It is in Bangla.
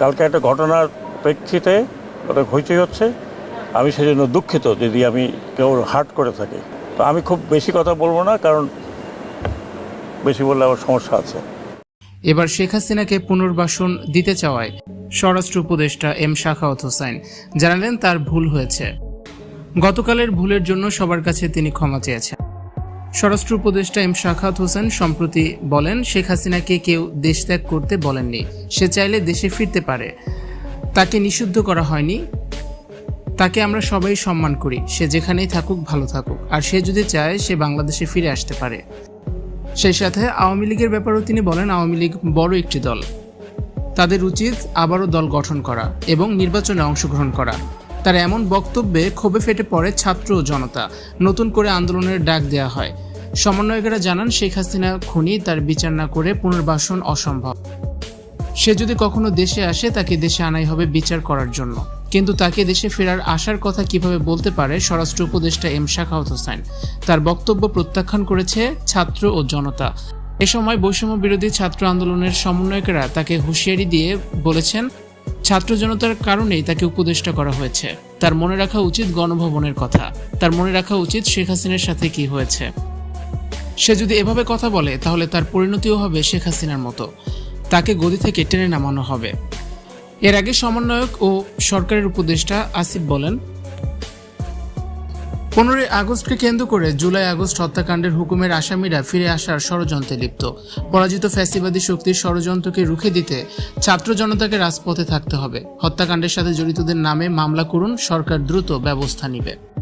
কালকে একটা ঘটনার প্রেক্ষিতে ওটা হইচই হচ্ছে। আমি সেজন্য দুঃখিত যদি আমি কেউ হার্ট করে থাকি। তো আমি খুব বেশি কথা বলব না, কারণ বেশি বললে আমার সমস্যা আছে। এবার শেখ হাসিনাকে পুনর্বাসন দিতে চাওয়ায় স্বরাষ্ট্র উপদেষ্টা এম শাখাওয়াত হোসাইন জানালেন তার ভুল হয়েছে। গতকালের ভুলের জন্য সবার কাছে তিনি ক্ষমা চেয়েছেন। স্বরাষ্ট্র উপদেষ্টা এম শাখাওয়াত হোসেন সম্প্রতি বলেন, শেখ হাসিনাকে কেউ দেশ ত্যাগ করতে বলেননি। সে চাইলে দেশে ফিরতে পারে। তাকে নিষিদ্ধ করা হয়নি। তাকে আমরা সবাই সম্মান করি। সে যেখানেই থাকুক, ভালো থাকুক। আর সে যদি চায়, সে বাংলাদেশে ফিরে আসতে পারে। সেই সাথে আওয়ামী লীগের ব্যাপারেও তিনি বলেন, আওয়ামী লীগ বড় একটি দল। তাদের উচিত আবারও দল গঠন করা এবং নির্বাচনে অংশগ্রহণ করা। তার এমন বক্তব্যে ক্ষোভে ফেটে পড়ে ছাত্র ও জনতা। নতুন করে আন্দোলনের ডাক দেওয়া হয়। সমন্বয়কেরা জানান, শেখ হাসিনা খুনি, তার বিচার না করে পুনর্বাসন অসম্ভব। সে যদি কখনো দেশে আসে, তাকে দেশে আনাই হবে বিচার করার জন্য। কিন্তু তাকে দেশে ফেরার আশার কথা কীভাবে বলতে পারে স্বরাষ্ট্র উপদেষ্টা এম শাখাওয়াত হোসেন। তার বক্তব্য প্রত্যাখ্যান করেছে ছাত্র ও জনতা। এ সময় বৈষম্য বিরোধী ছাত্র আন্দোলনের সমন্বয়কেরা তাকে হুঁশিয়ারি দিয়ে বলেছেন, ছাত্র জনতার কারণেই তাকে উপদেষ্টা করা হয়েছে। তার মনে রাখা উচিত গণভবনের কথা। তার মনে রাখা উচিত শেখ হাসিনার সাথে কি হয়েছে। সে যদি এভাবে কথা বলে, তাহলে তার পরিণতিও হবে শেখ হাসিনার মতো। তাকে গদি থেকে টেনে নামানো হবে। এর আগে সমন্বয়ক ও সরকারের উপদেষ্টা আসিফ বলেন, পনেরোই আগস্টকে কেন্দ্র করে জুলাই আগস্ট হত্যাকাণ্ডের হুকুমের আসামিরা ফিরে আসার ষড়যন্ত্রে লিপ্ত। পরাজিত ফ্যাসিবাদী শক্তির ষড়যন্ত্রকে রুখে দিতে ছাত্র জনতাকে রাজপথে থাকতে হবে। হত্যাকাণ্ডের সাথে জড়িতদের নামে মামলা করুন, সরকার দ্রুত ব্যবস্থা নিবে।